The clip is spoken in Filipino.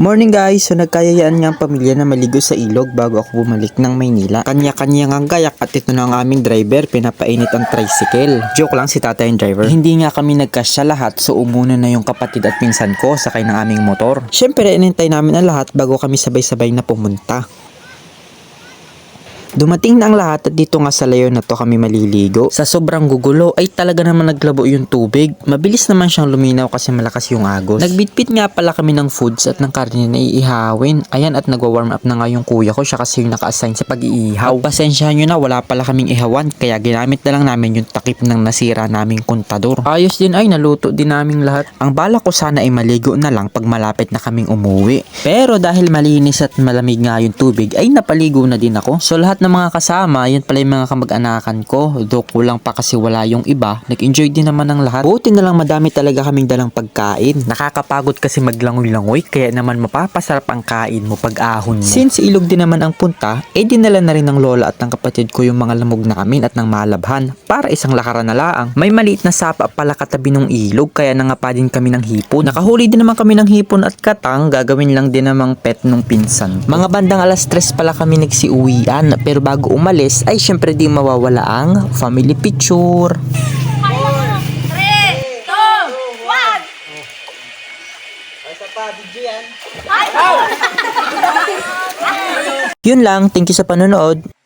Morning guys! So nagkayayaan nga ang pamilya na maligo sa ilog bago ako bumalik ng Maynila. Kanya-kanya nga gayak at ito na ang aming driver, pinapainit ang tricycle. Joke lang si tatay yung driver. Hindi nga kami nagkasya lahat so umuna na yung kapatid at pinsan ko sakay ng aming motor. Syempre inintay namin ang lahat bago kami sabay-sabay na pumunta. Dumating na ang lahat at dito nga sa layon na to kami maliligo. Sa sobrang gugulo ay talaga naman naglabo yung tubig. Mabilis naman siyang luminaw kasi malakas yung agos. Nagbitbit nga pala kami ng foods at ng karne na iihawin. Ayan at nagwa-warm up na nga yung kuya ko. Siya kasi yung naka-assign sa pag-iihaw. Pasensyahan nyo na wala pala kaming ihawan kaya ginamit na lang namin yung takip ng nasira naming kontador. Ayos din ay naluto din naming lahat. Ang bala ko sana ay maligo na lang pag malapit na kaming umuwi. Pero dahil malinis at malamig nga yung tubig ay napaligo na din ako. So lahat ng mga kasama, yun pala yung mga kamag-anakan ko. Do kulang pa kasi wala yung iba. Nag-enjoy din naman ng lahat. Buti na lang madami talaga kaming dalang pagkain. Nakakapagod kasi maglangoy-langoy kaya naman mapapasarap ang kain mo pag ahon mo. Since ilog din naman ang punta, eh dinala na rin ng lola at ng kapatid ko yung mga lamog namin at ng malabhan para isang lakaran na laang. May maliit na sapa pala katabi ng ilog kaya nangapa din kami ng hipon. Nakahuli din naman kami ng hipon at katang gagawin lang din namang pet nung pinsan. Mga bandang alas 3 pala kami nagsiuwian pero bago umalis ay syempre di mawawala ang family picture. Yun lang, thank you sa panonood.